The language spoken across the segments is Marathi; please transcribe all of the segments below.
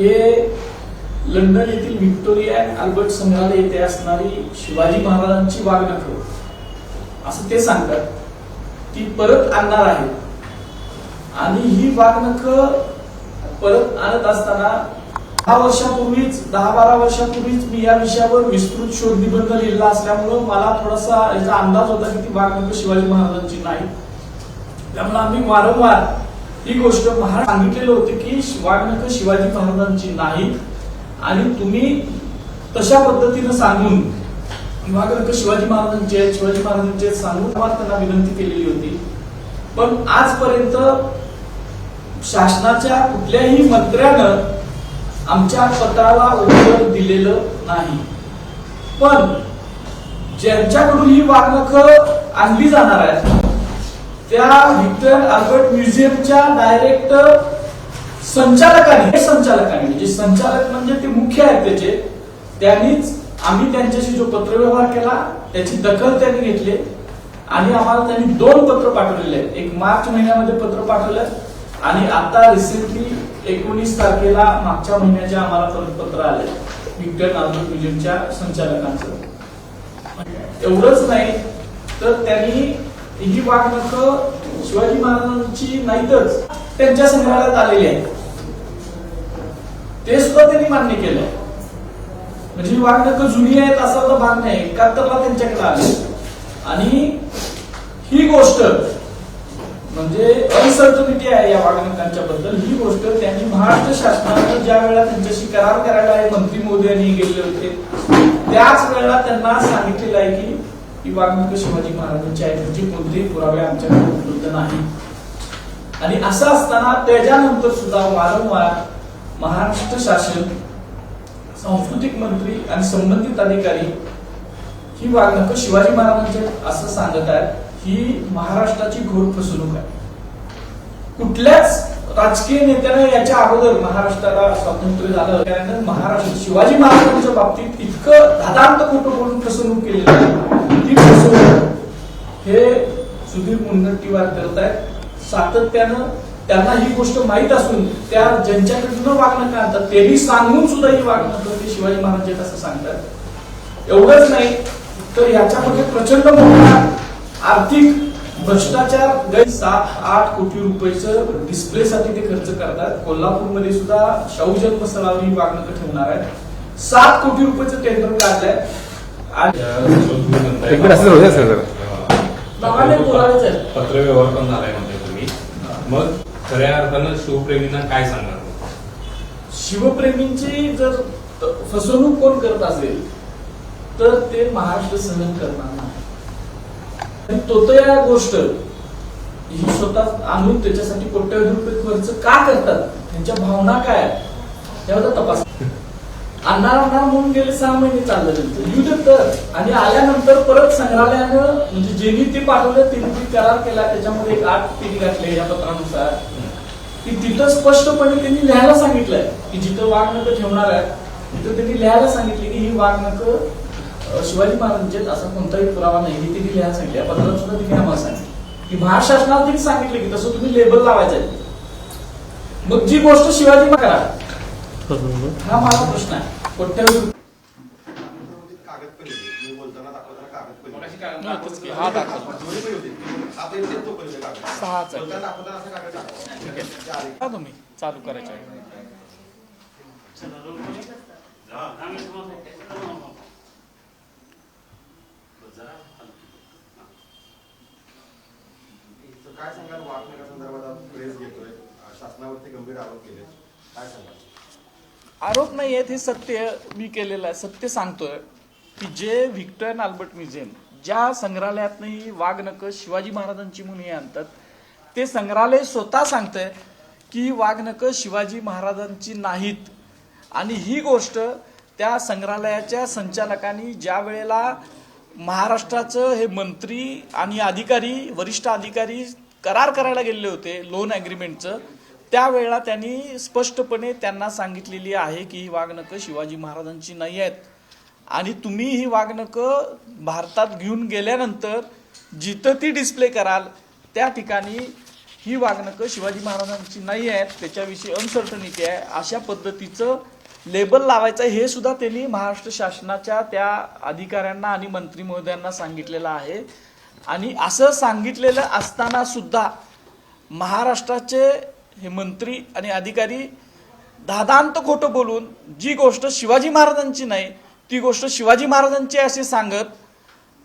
हे लंडन येथील व्हिक्टोरिया अँड अल्बर्ट संग्रहालय येथे असणारी शिवाजी महाराजांची वाघनखं असं ते सांगतात. ती परत आणणार आहे. आणि ही वाघनखं परत आणत असताना दहा वर्षापूर्वीच दहा बारा वर्षापूर्वीच मी या विषयावर विस्तृत शोध निबंध लिहिला असल्यामुळं मला थोडासा याचा अंदाज होता की ती वाघनखं शिवाजी महाराजांची नाही. त्यामुळे आम्ही वारंवार ही गोष्ट महाराज सांगितलेलं होतं की वाघनखं शिवाजी महाराजांची नाही आणि तुम्ही तशा पद्धतीनं सांगून की शिवाजी महाराजांचे आहेत शिवाजी महाराजांचे सांगून त्यांना विनंती केलेली होती. पण आजपर्यंत शासनाच्या कुठल्याही मंत्र्यानं आमच्या पत्राला उत्तर दिलेलं नाही. पण ज्यांच्याकडून ही वाघनखं आणली जाणार आहे त्या व्हिक्टर अल्बर्ट म्युझियमच्या डायरेक्ट संचालकांनी हे संचालकांनी म्हणजे संचालक म्हणजे ते मुख्य आहेत त्याचे. त्यांनीच आम्ही त्यांच्याशी जो पत्रव्यवहार केला त्याची दखल त्यांनी घेतली. आणि आम्हाला त्यांनी दोन पत्र पाठवलेले आहेत. एक मार्च महिन्यामध्ये पत्र पाठवलं आणि आता रिसेंटली एकोणीस तारखेला मागच्या महिन्याच्या आम्हाला परत पत्र आले. विक्टर नागपूर म्युझियमच्या संचालकांचं. एवढंच नाही तर त्यांनी ही वाघनखं शिवाजी महाराजांची नाहीतच त्यांच्या संग्रहालयात आलेली आहे. ते सुद्धा त्यांनी मान्य केलं म्हणजे ही वाघनखं जुनी आहेत असा तर भाग नाही एकाहत्तरला त्यांच्याकडे आले. आणि ही गोष्ट म्हणजे अनसर्टनिटी आहे या वाघनखांच्या बद्दल ही गोष्ट त्यांनी महाराष्ट्र शासनानं ज्या वेळेला त्यांच्याशी करार करायला मंत्री मंत्री मोदयांनी गेले होते त्याच वेळेला त्यांना सांगितलेलं आहे की ही वाघनख शिवाजी महाराजांची आहे. म्हणजे कोणतेही पुरावे आमच्याकडे उपलब्ध नाही. आणि असं असताना त्याच्यानंतर सुद्धा वारंवार महाराष्ट्र शासन सांस्कृतिक मंत्री आणि संबंधित अधिकारी ही वाघनख शिवाजी महाराजांचे असं सांगत आहेत ही महाराष्ट्राची घोर फसवणूक आहे. कुठल्याच राजकीय नेत्याने याच्या अगोदर महाराष्ट्राला स्वातंत्र्य झालं त्यानंतर महाराष्ट्र शिवाजी महाराजांच्या बाबतीत इतकं धादांत खोटं बोलून फसवणूक केलेली आहे. सुधीर मुनगंटीवार करत आहेत सातत्यानं त्यांना ही गोष्ट माहीत असून त्या ज्यांच्याकडनं वागणं आणतात तेही सांगून सुद्धा ही वागणं करते शिवाजी महाराज असं सांगतात. एवढंच नाही तर याच्यामध्ये प्रचंड मोठा आर्थिक भ्रष्टाचार गैर सात आठ कोटी रुपयेचं डिस्प्लेसाठी ते खर्च करतात. कोल्हापूरमध्ये सुद्धा शाहू जन्मस्थळावर ही वागणं ठेवणार आहे सात कोटी रुपयाचं टेंडर काढलंय. आणि पत्रव्यवहार पण झालाय म्हणते तुम्ही. मग खऱ्या अर्थानं शिवप्रेमींना काय सांगणार? शिवप्रेमींची जर फसवणूक कोण करत असेल तर ते महाराष्ट्र सहन करणार नाही. तो तर या गोष्ट ही स्वतः आणून त्याच्यासाठी कोट्यवधी रुपये खर्च का करतात? त्यांच्या भावना काय? त्याबद्दल तपास. आणणार आणणार म्हणून गेले सहा महिने चाललं त्यांचं. युद्ध तर आणि आल्यानंतर परत संग्रहालयानं म्हणजे ज्यांनी ते पाठवलं त्यांनी ते करार केला. त्याच्यामध्ये एक आठ पेटी घातले या पत्रानुसार. की तिथं स्पष्टपणे त्यांनी लिहायला सांगितलंय की जिथं वाघनक ठेवणार आहे तिथं त्यांनी लिहायला सांगितले की ही वाघनक शिवाजी महाराजांचे असा कोणताही पुरावा नाही. हे त्यांनी लिहायला सांगितलं. या पत्रात सुद्धा त्यांनी आम्हाला सांगितलं. की महाराष्ट्र शासनाला त्यांनी सांगितलं की तसं तुम्ही लेबल लावायचं आहे. मग जी गोष्ट शिवाजी महाराज हा माझा प्रश्न आहे. तुम्ही चालू करायचं काय सांगाल? वाघनखा संदर्भात आज प्रेस घेतोय. शासनावरती गंभीर आरोप केले काय सांगाल? आरोप नाही आहेत हे सत्य मी केलेलं आहे. सत्य सांगतोय की जे व्हिक्टर अल्बर्ट म्युझियम ज्या संग्रहालयातनंही वाघनकं शिवाजी महाराजांची म्हणून हे आणतात ते संग्रहालय स्वतः सांगतंय की वाघनकं शिवाजी महाराजांची नाहीत. आणि ही गोष्ट त्या संग्रहालयाच्या संचालकांनी ज्या वेळेला महाराष्ट्राचं हे मंत्री आणि अधिकारी वरिष्ठ अधिकारी करार करायला गेलेले होते लोन अग्रीमेंटचं त्यावेळेला त्यांनी स्पष्टपणे त्यांना सांगितलेली आहे की ही वाघनकं शिवाजी महाराजांची नाही आहेत. आणि तुम्ही ही वाघनकं भारतात घेऊन गेल्यानंतर जिथं ती डिस्प्ले कराल त्या ठिकाणी ही वागणकं शिवाजी महाराजांची नाही आहेत. त्याच्याविषयी अनसर्टनिटी आहे. अशा पद्धतीचं लेबल लावायचं हे सुद्धा त्यांनी महाराष्ट्र शासनाच्या त्या अधिकाऱ्यांना आणि मंत्री महोदयांना सांगितलेलं आहे. आणि असं सांगितलेलं असताना सुद्धा महाराष्ट्राचे हे मंत्री आणि अधिकारी दादांत खोटं बोलून जी गोष्ट शिवाजी महाराजांची नाही ती गोष्ट शिवाजी महाराजांची आहे असे सांगत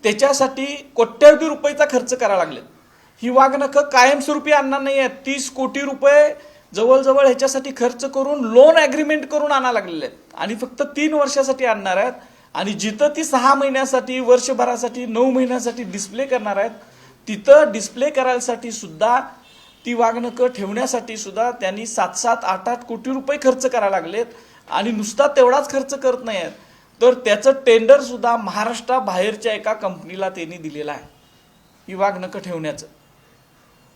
त्याच्यासाठी कोट्यवधी रुपयेचा खर्च करायला लागलेत. ही वागणकं कायमस्वरूपी आणणार नाही आहेत. तीस कोटी रुपये जवळजवळ ह्याच्यासाठी खर्च करून लोन ॲग्रीमेंट करून आणा लागलेले आहेत. आणि फक्त तीन वर्षासाठी आणणार आहेत. आणि जिथं ती सहा महिन्यासाठी वर्षभरासाठी नऊ महिन्यासाठी डिस्प्ले करणार आहेत तिथं डिस्प्ले करायसाठी सुद्धा ती वागणकं ठेवण्यासाठी सुद्धा त्यांनी सात सात आठ आठ कोटी रुपये खर्च करायला लागलेत. आणि नुसता तेवढाच खर्च करत नाही आहेत तर त्याचं टेंडर सुद्धा महाराष्ट्राबाहेरच्या एका कंपनीला त्यांनी दिलेलं आहे. ही वागणकं ठेवण्याचं.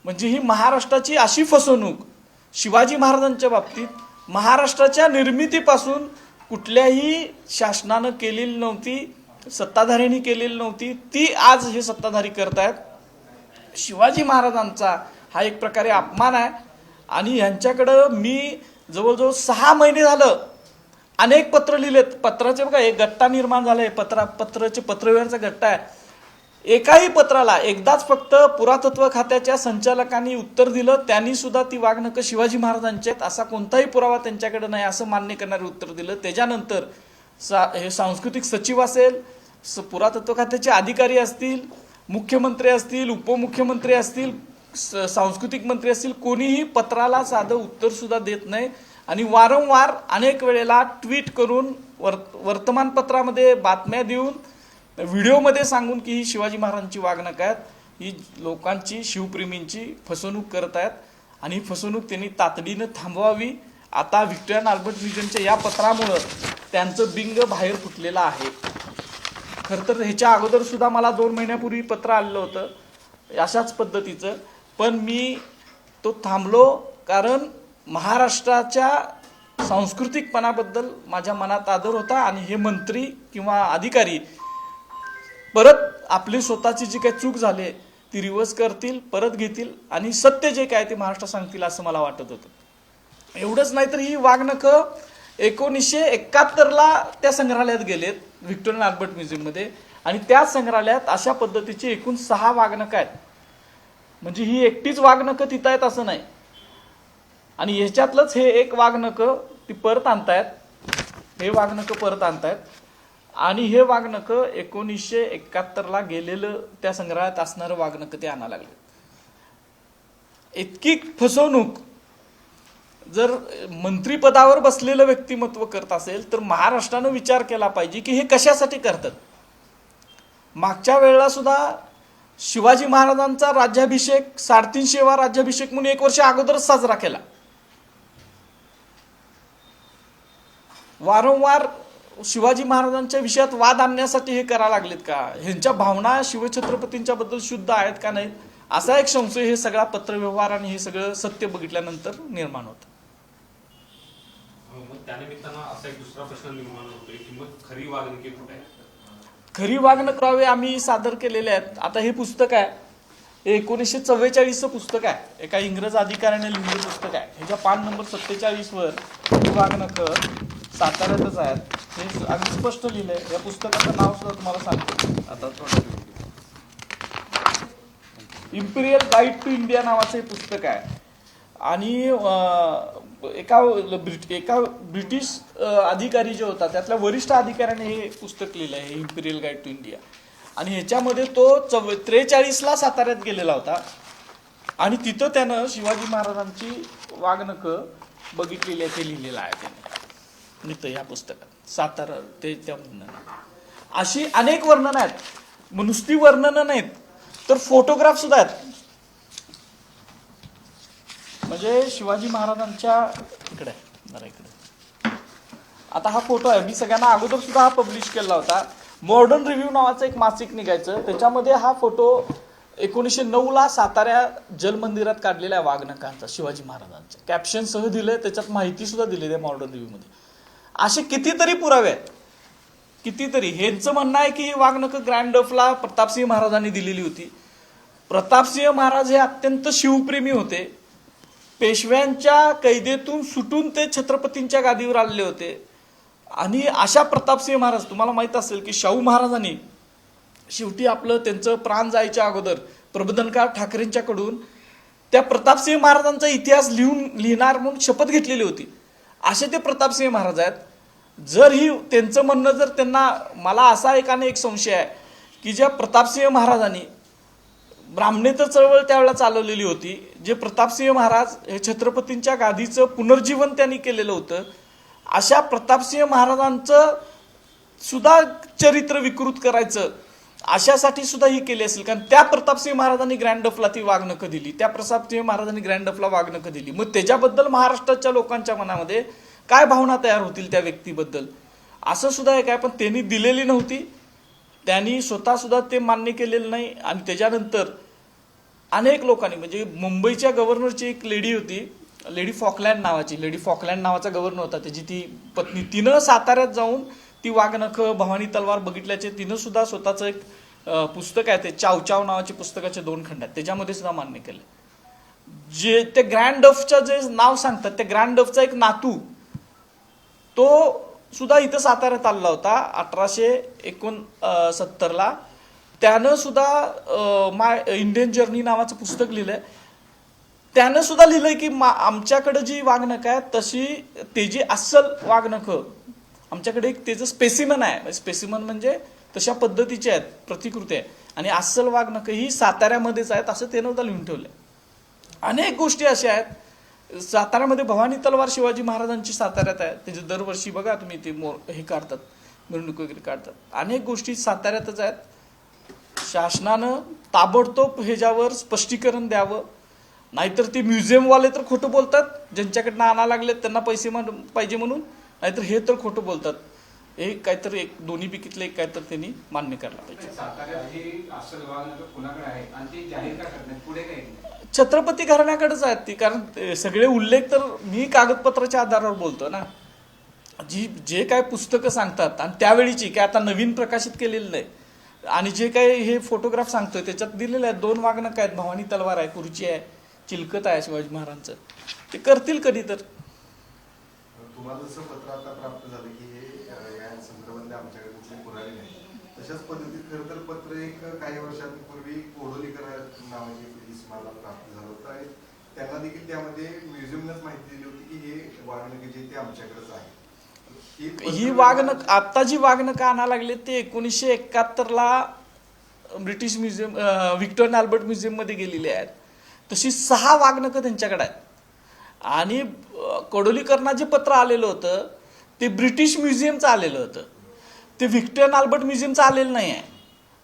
म्हणजे ही महाराष्ट्राची अशी फसवणूक शिवाजी महाराजांच्या बाबतीत महाराष्ट्राच्या निर्मितीपासून कुठल्याही शासनानं केलेली नव्हती सत्ताधाऱ्यांनी केलेली नव्हती ती आज हे सत्ताधारी करतायत. शिवाजी महाराजांचा हा एक प्रकारे अपमान आहे. आणि यांच्याकडं मी जवळजवळ सहा महिने झालं. अनेक पत्र लिहिलेत. पत्राचे बघा एक गट्टा निर्माण झालाय. पत्रा पत्राचे पत्रव्यवहारचा गट्टा आहे. एकाही पत्राला एकदाच फक्त पुरातत्व खात्याच्या संचालकांनी उत्तर दिलं त्यांनी सुद्धा ती वागणकं शिवाजी महाराजांचे आहेत. असा कोणताही पुरावा त्यांच्याकडे नाही असं मान्य करणारे उत्तर दिलं. त्याच्यानंतर सा हे सांस्कृतिक सचिव असेल स पुरातत्व खात्याचे अधिकारी असतील मुख्यमंत्री असतील उपमुख्यमंत्री असतील सांस्कृतिक मंत्री असतील कोणीही पत्राला साधं उत्तर सुद्धा देत नाही. आणि वारंवार अनेक वेळेला ट्विट करून वर् वर्तमानपत्रामध्ये बातम्या देऊन व्हिडिओमध्ये सांगून की ही शिवाजी महाराजांची वागणूक आहेत. ही लोकांची शिवप्रेमींची फसवणूक करत आहेत. आणि ही फसवणूक त्यांनी तातडीनं थांबवावी. आता व्हिक्टोरियन अल्बर्ट म्युझियमच्या या पत्रामुळं त्यांचं बिंग बाहेर फुटलेलं आहे. खरं तर ह्याच्या अगोदर सुद्धा मला दोन महिन्यापूर्वी पत्र आलेलं होतं. अशाच पद्धतीचं. पण मी तो थांबलो कारण महाराष्ट्राच्या सांस्कृतिकपणाबद्दल माझ्या मनात आदर होता आणि हे मंत्री किंवा अधिकारी परत आपली स्वतःची जी काही चूक झाली ती रिवर्स करतील परत घेतील आणि सत्य जे काय ते महाराष्ट्र सांगतील असं मला वाटत होतं. एवढंच नाही तर ही वागणकं एकोणीसशे एकाहत्तरला त्या संग्रहालयात गेलेत व्हिक्टोरियन आर्बर्ट म्युझियममध्ये. आणि त्याच संग्रहालयात अशा पद्धतीची एकूण सहा वागणकं आहेत. म्हणजे ही एकटीच वागणकं तिथं आहेत असं नाही. आणि ह्याच्यातलंच हे एक वागणकं ती परत आणतायत. हे वागणकं परत आणतायत. आणि हे वागणकं एकोणीसशे एकाहत्तरला गेलेलं त्या संग्रहालयात असणारं वागणकं ते आणायला लागले. इतकी फसवणूक. जर मंत्रीपदावर बसलेलं व्यक्तिमत्व करत असेल तर महाराष्ट्रानं विचार केला पाहिजे की हे कशासाठी करतात? मागच्या वेळेला सुद्धा शिवाजी महाराजांचा राज्याभिषेक साडेतीनशेवा राज्याभिषेक म्हणून एक वर्ष अगोदरच साजरा केला. वारंवार शिवाजी महाराजांच्या विषयात वाद आणण्यासाठी हे करायला लागलेत का? ह्यांच्या भावना शिवछत्रपतींच्या बद्दल शुद्ध आहेत का नाहीत? असा एक संशय हे सगळा पत्रव्यवहार आणि हे सगळं सत्य बघितल्यानंतर निर्माण होतं. मग त्यानिमित्तानं असा एक दुसरा प्रश्न निर्माण होतोय की मग खरी वागणुकी कुठे आहे? खरी वागणुकावे आम्ही सादर केलेले आहेत. आता हे पुस्तक आहे. हे एकोणीसशे चव्वेचाळीसचं पुस्तक आहे. एका इंग्रज अधिकाऱ्याने लिहिलेलं पुस्तक आहे. ह्याच्या पान नंबर सत्तेचाळीस वर ही वागणकं साताऱ्यातच आहेत. हे अगदी स्पष्ट लिहिलंय. या पुस्तकाचं नाव सुद्धा तुम्हाला सांगतो. आता थोडं इम्पिरियल गाईड टू इंडिया नावाचं हे पुस्तक आहे. आणि एका ब्रिट एका ब्रिटिश अधिकारी जे होता त्यातल्या वरिष्ठ अधिकाऱ्याने हे पुस्तक लिहिलं आहे इम्पिरियल गाईड टू इंडिया आणि ह्याच्यामध्ये तो चव त्रेचाळीसला साताऱ्यात गेलेला होता. आणि तिथं त्यानं शिवाजी महाराजांची वागणकं बघितलेली आहे ते लिहिलेलं आहे त्याने. नितं या पुस्तकात सातारा ते त्या वर्णन. अशी अनेक वर्णनं आहेत. मग नुसती वर्णनं नाहीत तर फोटोग्राफ सुद्धा आहेत. म्हणजे शिवाजी महाराजांच्या इकडे आहे, इकडे. आता हा फोटो आहे. मी सगळ्यांना अगोदर सुद्धा हा पब्लिश केला होता. मॉडर्न रिव्ह्यू नावाचं एक मासिक निघायचं. त्याच्यामध्ये हा फोटो एकोणीसशे नऊला साताऱ्या जलमंदिरात काढलेला आहे वाघनकांचा शिवाजी महाराजांचा. कॅप्शन सह दिलंय त्याच्यात माहिती सुद्धा दिलेली आहे मॉडर्न रिव्ह्यूमध्ये असे कितीतरी पुरावे आहेत. कितीतरी. ह्यांचं म्हणणं आहे की ही ग्रँड डफला प्रतापसिंह महाराजांनी दिलेली होती. प्रतापसिंह महाराज हे अत्यंत शिवप्रेमी होते. पेशव्यांच्या कैदेतून सुटून ते छत्रपतींच्या गादीवर आलेले होते. आणि अशा प्रतापसिंह महाराज तुम्हाला माहीत असेल की शाहू महाराजांनी शेवटी आपलं त्यांचं प्राण जायच्या अगोदर प्रबोधनकार ठाकरेंच्याकडून त्या प्रतापसिंह महाराजांचा इतिहास लिहून लिहिणार म्हणून शपथ घेतलेली होती. असे ते प्रतापसिंह महाराज आहेत. जर ही त्यांचं म्हणणं जर त्यांना मला असा एकाने एक संशय आहे की ज्या प्रतापसिंह महाराजांनी ब्राह्मणेतर चळवळ त्यावेळेला चालवलेली होती जे प्रतापसिंह महाराज हे छत्रपतींच्या गादीचं पुनर्जीवन त्यांनी केलेलं होतं अशा प्रतापसिंह महाराजांचं सुद्धा चरित्र विकृत करायचं अशासाठी सुद्धा ही केली असेल. कारण त्या प्रतापसिंह महाराजांनी ग्रँड डफला ती वागणं दिली. त्या प्रतापसिंह महाराजांनी ग्रँड डफला दिली. मग त्याच्याबद्दल महाराष्ट्राच्या लोकांच्या मनामध्ये काय भावना तयार होतील त्या व्यक्तीबद्दल? असं सुद्धा एक आहे पण त्यांनी दिलेली नव्हती. त्यांनी स्वतः सुद्धा ते मान्य केलेलं नाही. आणि त्याच्यानंतर अनेक लोकांनी म्हणजे मुंबईच्या गव्हर्नरची एक लेडी होती लेडी फॉकलँड नावाची लेडी फॉकलँड नावाचा गव्हर्नर होता त्याची. ती पत्नी तिनं साताऱ्यात जाऊन ती वाघनखं भवानी तलवार बघितल्याचे तिनं सुद्धा स्वतःचं एक पुस्तक आहे ते चावचाव नावाचे पुस्तकाचे दोन खंड आहेत. त्याच्यामध्ये सुद्धा मान्य केलं जे ते ग्रँड डफचं जे नाव सांगतात त्या ग्रँड डफचा एक नातू तो सुद्धा इथं साताऱ्यात आलेला होता अठराशे एकोण सत्तरला. त्यानं सुद्धा माय इंडियन जर्नी नावाचं पुस्तक लिहिलंय. त्यानं सुद्धा लिहिलंय की मा आमच्याकडे जी वागणक आहे तशी ते जी अस्सल वागणकं आमच्याकडे एक त्याचं स्पेसिमन आहे. म्हणजे स्पेसिमन म्हणजे तशा पद्धतीचे आहेत प्रतिकृती आहे. आणि अस्सल वागणकं ही साताऱ्यामध्येच आहेत असं त्यानं सुद्धा लिहून ठेवलंय. अनेक गोष्टी अशा आहेत. साताऱ्यामध्ये भवानी तलवार शिवाजी महाराजांची साताऱ्यात आहे. त्याचे दरवर्षी बघा तुम्ही ते मोर हे काढतात मिरवणूक वगैरे काढतात. अनेक गोष्टी साताऱ्यातच आहेत. शासनानं ताबडतोब ह्याच्यावर स्पष्टीकरण द्यावं. नाहीतर ते म्युझियमवाले तर खोटं बोलतात. ज्यांच्याकडनं आणा लागलेत त्यांना पैसे म्हण- पाहिजे म्हणून. नाहीतर हे तर खोटं बोलतात. हे काहीतरी एक दोन्ही पैकीतलं एक काहीतरी त्यांनी मान्य करायला पाहिजे. आहे काय छत्रपती घराण्याकडेच आहेत ती. कारण सगळे उल्लेख तर मी कागदपत्राच्या आधारावर बोलतो ना. जी जे काय पुस्तकं सांगतात आणि त्यावेळीची काय आता नवीन प्रकाशित केलेलं नाही. आणि जे काही हे फोटोग्राफ सांगतोय त्याच्यात दिलेले आहेत दोन वागणक आहेत? भवानी तलवार आहे कुर्ची आहे. चिलकत आहे शिवाजी महाराजांचं. ते करतील कधी तर. तुम्हाला जसं पत्र आता प्राप्त झालं की हे या संदर्भातले आमच्याकडे कुठले पुरावे नाही तशाच पद्धतीत खरं तर पत्र एक काही वर्षांपूर्वी कोडोलीकर नावाची पोलीस मला प्राप्त झालं होतं आणि त्यांना देखील त्यामध्ये म्युझियमनंच माहिती दिली होती की हे वागणं जे ते आमच्याकडेच आहे. ही वागणक आता जी वागणक आणा लागले ते एकोणीसशे एकाहत्तरला British museum um, Victorian Albert म्युझियममध्ये गेलेली आहेत. तशी सहा वागणकं त्यांच्याकडे आहेत. आणि कडोलीकरणाचे पत्र आलेलं होतं ते ब्रिटिश म्युझियमचं आलेलं होतं. ते व्हिक्टोरियन आल्बर्ट म्युझियमचं आलेलं नाही आहे.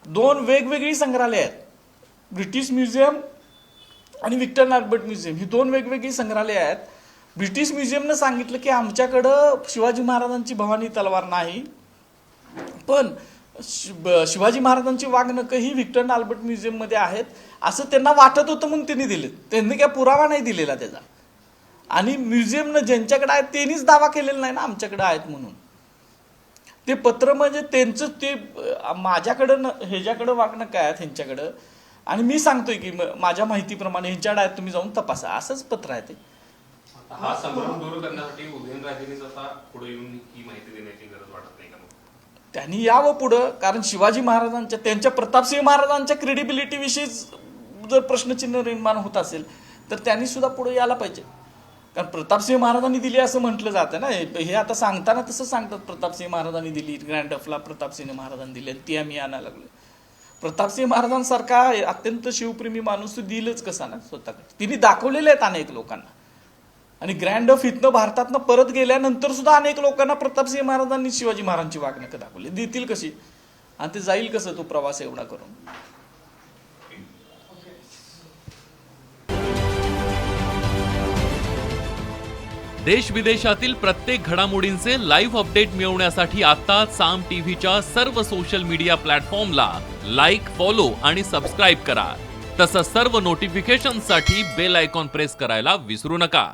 दोन वेगवेगळी संग्रहालय आहेत. ब्रिटिश म्युझियम आणि व्हिक्टोरियन आल्बर्ट म्युझियम. ही दोन वेगवेगळी संग्रहालय आहेत. ब्रिटिश म्युझियमनं सांगितलं की आमच्याकडं शिवाजी महाराजांची भवानी तलवार नाही. पण शि- ब- शिवाजी महाराजांची वागणकं ही व्हिक्टोरियन आल्बर्ट म्युझियममध्ये आहेत. असं त्यांना वाटत होतं म्हणून त्यांनी दिले त्यांनी काय पुरावा नाही दिलेला त्याचा. आणि म्युझियमनं ज्यांच्याकडे आहेत त्यांनीच दावा केलेला नाही ना आमच्याकडे आहेत म्हणून. ते पत्र म्हणजे त्यांचं ते माझ्याकडं न- ह्याच्याकडं वागणं काय आहेत ह्यांच्याकडं. आणि मी सांगतोय की माझ्या माहितीप्रमाणे ह्यांच्याकडे आहेत तुम्ही जाऊन तपासा. असंच पत्र आहे ते. हा संभ्रम दूर करण्यासाठी उदयनराजेंनीच आता पुढे येऊन ही माहिती देण्याची गरज वाटत त्यांनी यावं पुढं कारण शिवाजी महाराजांच्या त्यांच्या प्रतापसिंह महाराजांच्या क्रेडिबिलिटीविषयी जर प्रश्नचिन्ह निर्माण होत असेल तर त्यांनी सुद्धा पुढे यायला पाहिजे. कारण प्रतापसिंह महाराजांनी दिली असं म्हटलं जातं ना. हे हे आता सांगताना तसं सांगतात. प्रतापसिंह महाराजांनी दिली ग्रँड डफला प्रतापसिंह महाराजांनी दिली ती आम्ही आणायला लागलो. प्रतापसिंह महाराजांसारखा अत्यंत शिवप्रेमी माणूस दिलंच कसा ना स्वतःकडे? तिने दाखवलेले आहेत अनेक लोकांना. आणि ग्रँड ऑफ इथनं भारतातनं परत गेल्यानंतर सुद्धा अनेक लोकांना प्रतापसिंह महाराजांनी शिवाजी महाराजांची वागणूक दाखवली. देतील कशी? आणि ते जाईल कसं तो प्रवास एवढा करून? देश विदेशातील प्रत्येक घडामोडींचे लाईव्ह अपडेट मिळवण्यासाठी आता साम टीव्हीच्या सर्व सोशल मीडिया प्लॅटफॉर्मला लाईक फॉलो आणि सबस्क्राईब करा. तसंच सर्व नोटिफिकेशनसाठी बेल आयकॉन प्रेस करायला विसरू नका.